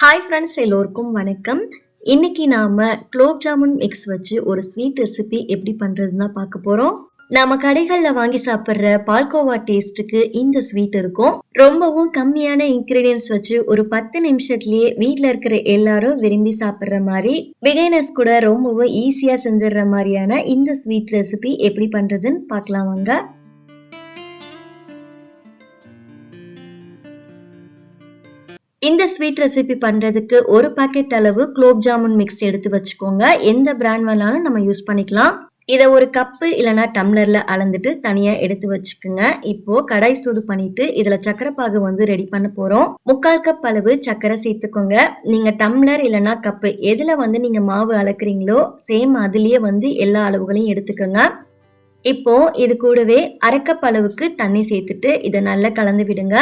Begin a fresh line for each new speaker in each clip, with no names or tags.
Hi friends எல்லோருக்கும் வணக்கம். இன்னைக்கு நாம குலோப் ஜாமுன் மிக்ஸ் வச்சு ஒரு ஸ்வீட் ரெசிபி எப்படி பண்றதுன்னு தான் பார்க்க போறோம். நாம கடைகளில் வாங்கி சாப்பிட்ற பால்கோவா டேஸ்ட்டுக்கு இந்த ஸ்வீட் இருக்கும். ரொம்பவும் கம்மியான இன்க்ரீடியன்ஸ் வச்சு ஒரு பத்து நிமிஷத்துலயே வீட்டில் இருக்கிற எல்லாரும் விரும்பி சாப்பிட்ற மாதிரி பிகைனர்ஸ் கூட ரொம்பவும் ஈஸியாக செஞ்சிடுற மாதிரியான இந்த ஸ்வீட் ரெசிபி எப்படி பண்றதுன்னு பார்க்கலாம் வாங்க. இந்த ஸ்வீட் ரெசிபி பண்ணுறதுக்கு ஒரு பாக்கெட் அளவு குலோப் ஜாமுன் மிக்ஸ் எடுத்து வச்சுக்கோங்க. எந்த பிராண்ட் வேணாலும் நம்ம யூஸ் பண்ணிக்கலாம். இதை ஒரு கப்பு இல்லைனா டம்ளரில் அளந்துட்டு தனியாக எடுத்து வச்சுக்கோங்க. இப்போது கடாய் சூடு பண்ணிட்டு இதில் சக்கரை பாகு வந்து ரெடி பண்ண போகிறோம் முக்கால் கப் அளவு சக்கரை சேர்த்துக்கோங்க. நீங்கள் டம்ளர் இல்லைனா கப்பு எதில் வந்து நீங்கள் மாவு அளக்குறீங்களோ சேம் அதுலேயே வந்து எல்லா அளவுகளையும் எடுத்துக்கோங்க. இப்போது இது கூடவே அரைக்கப் அளவுக்கு தண்ணி சேர்த்துட்டு இதை நல்லா கலந்து விடுங்க.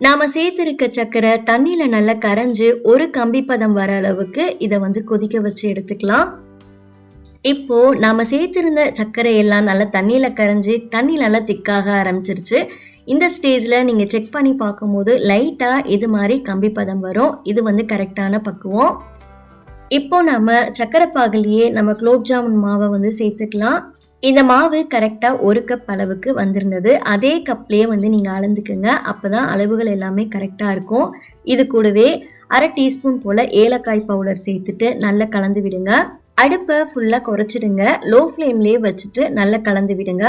நாம சேர்த்திருக்க சக்கரை தண்ணியில நல்லா கரைஞ்சு ஒரு கம்பி பதம் வர அளவுக்கு இதை வந்து கொதிக்க வச்சு எடுத்துக்கலாம். இப்போ நாம சேர்த்திருந்த சர்க்கரை எல்லாம் நல்லா தண்ணியில கரைஞ்சி தண்ணி நல்லா திக்காக ஆரம்பிச்சிருச்சு. இந்த ஸ்டேஜில் நீங்கள் செக் பண்ணி பார்க்கும்போது லைட்டாக இது மாதிரி கம்பி பதம் வரும். இது வந்து கரெக்டான பக்குவம். இப்போ நம்ம சக்கரை பாகலையே நம்ம குலோப் ஜாமுன் மாவை வந்து சேர்த்துக்கலாம். இந்த மாவு கரெக்டாக ஒரு கப் அளவுக்கு வந்திருந்தது. அதே கப்லேயே வந்து நீங்கள் அளந்துக்குங்க. அப்போ தான் அளவுகள் எல்லாமே கரெக்டாக இருக்கும். இது கூடவே அரை டீஸ்பூன் போல் ஏலக்காய் பவுடர் சேர்த்துட்டு நல்லா கலந்து விடுங்க. அடுப்பை ஃபுல்லாக குறைச்சிடுங்க. லோ ஃப்ளேம்லேயே வச்சுட்டு நல்லா கலந்து விடுங்க.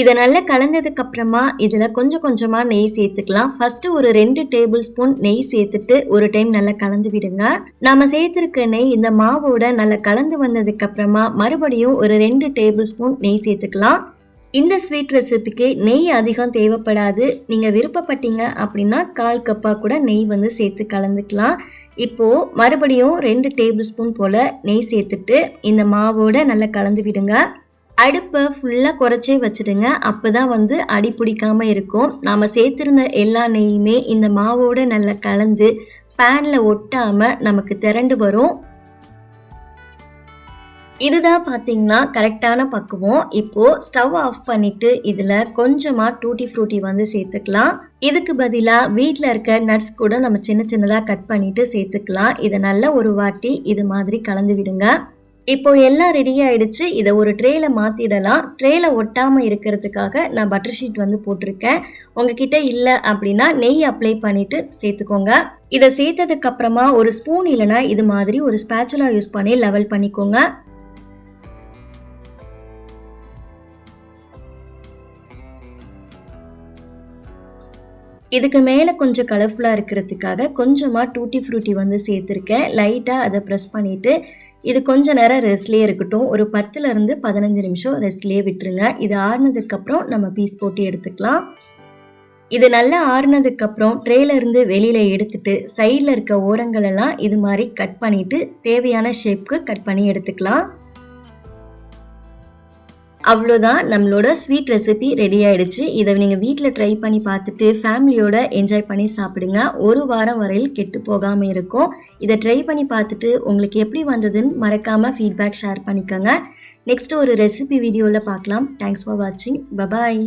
இதை நல்லா கலந்ததுக்கு அப்புறமா இதில் கொஞ்சம் கொஞ்சமாக நெய் சேர்த்துக்கலாம். ஃபஸ்ட்டு ஒரு ரெண்டு டேபிள் ஸ்பூன் நெய் சேர்த்துட்டு ஒரு டைம் நல்லா கலந்து விடுங்க. நாம் சேர்த்துருக்க நெய் இந்த மாவோட நல்லா கலந்து வந்ததுக்கு அப்புறமா மறுபடியும் ஒரு ரெண்டு டேபிள் ஸ்பூன் நெய் சேர்த்துக்கலாம். இந்த ஸ்வீட் ரெசிபிக்கு நெய் அதிகம் தேவைப்படாது. நீங்கள் விருப்பப்பட்டீங்க அப்படின்னா கால் கப்பாக கூட நெய் வந்து சேர்த்து கலந்துக்கலாம். இப்போது மறுபடியும் ரெண்டு டேபிள் ஸ்பூன் போல் நெய் சேர்த்துட்டு இந்த மாவோட நல்லா கலந்து விடுங்க. அடுப்பை ஃபுல்லாக குறைச்சே வச்சுடுங்க. அப்போ தான் வந்து அடி பிடிக்காமல் இருக்கும். நாம் சேர்த்துருந்த எல்லா நெய்யுமே இந்த மாவோடு நல்லா கலந்து பேனில் ஒட்டாமல் நமக்கு திரண்டு வரும். இதுதான் பார்த்தீங்கன்னா கரெக்டான பக்குவம். இப்போது ஸ்டவ் ஆஃப் பண்ணிவிட்டு இதில் கொஞ்சமாக டூட்டி ஃப்ரூட்டி வந்து சேர்த்துக்கலாம். இதுக்கு பதிலாக வீட்டில் இருக்க நட்ஸ் கூட நம்ம சின்ன சின்னதாக கட் பண்ணிவிட்டு சேர்த்துக்கலாம். இதை நல்லா ஒரு வாட்டி இது மாதிரி கலந்து விடுங்க. இப்போ எல்லாம் ரெடி ஆயிடுச்சு. இதை ஒரு ட்ரேல மாற்றிடலாம் ட்ரேல ஒட்டாமல் இருக்கிறதுக்காக நான் பட்டர் ஷீட் வந்து போட்டிருக்கேன். உங்ககிட்ட இல்லை அப்படின்னா நெய் அப்ளை பண்ணிட்டு சேர்த்துக்கோங்க. இதை சேர்த்ததுக்கு அப்புறமா ஒரு ஸ்பூன் இல்லைனா இது மாதிரி ஒரு ஸ்பேச்சுலா யூஸ் பண்ணி லெவல் பண்ணிக்கோங்க. இதுக்கு மேலே கொஞ்சம் கலர்ஃபுல்லாக இருக்கிறதுக்காக கொஞ்சமாக டூட்டி ஃப்ரூட்டி வந்து சேர்த்துருக்கேன். லைட்டாக அதை ப்ரெஸ் பண்ணிவிட்டு இது கொஞ்ச நேரம் ரெஸ்ட்லேயே இருக்கட்டும். ஒரு பத்துலேருந்து பதினஞ்சு நிமிஷம் ரெஸ்ட்லேயே விட்டுருங்க. இது ஆறுனதுக்கப்புறம் நம்ம பீஸ் போட்டு எடுத்துக்கலாம். இது நல்லா ஆறுனதுக்கப்புறம் ட்ரேலேருந்து வெளியில் எடுத்துட்டு சைடில் இருக்க ஓரங்களெல்லாம் இது மாதிரி கட் பண்ணிவிட்டு தேவையான ஷேப்க்கு கட் பண்ணி எடுத்துக்கலாம். அவ்வளோதான். நம்மளோட ஸ்வீட் ரெசிபி ரெடி ஆயிடுச்சு. இதை நீங்கள் வீட்டில் ட்ரை பண்ணி பார்த்துட்டு ஃபேமிலியோட என்ஜாய் பண்ணி சாப்பிடுங்க. ஒரு வாரம் வரையில் கெட்டு போகாமல் இருக்கும். இதை ட்ரை பண்ணி பார்த்துட்டு உங்களுக்கு எப்படி வந்ததுன்னு மறக்காமல் ஃபீட்பேக் ஷேர் பண்ணிக்கோங்க. நெக்ஸ்ட் ஒரு ரெசிபி வீடியோவில் பார்க்கலாம். தேங்க்ஸ் ஃபார் வாட்சிங் பபாய்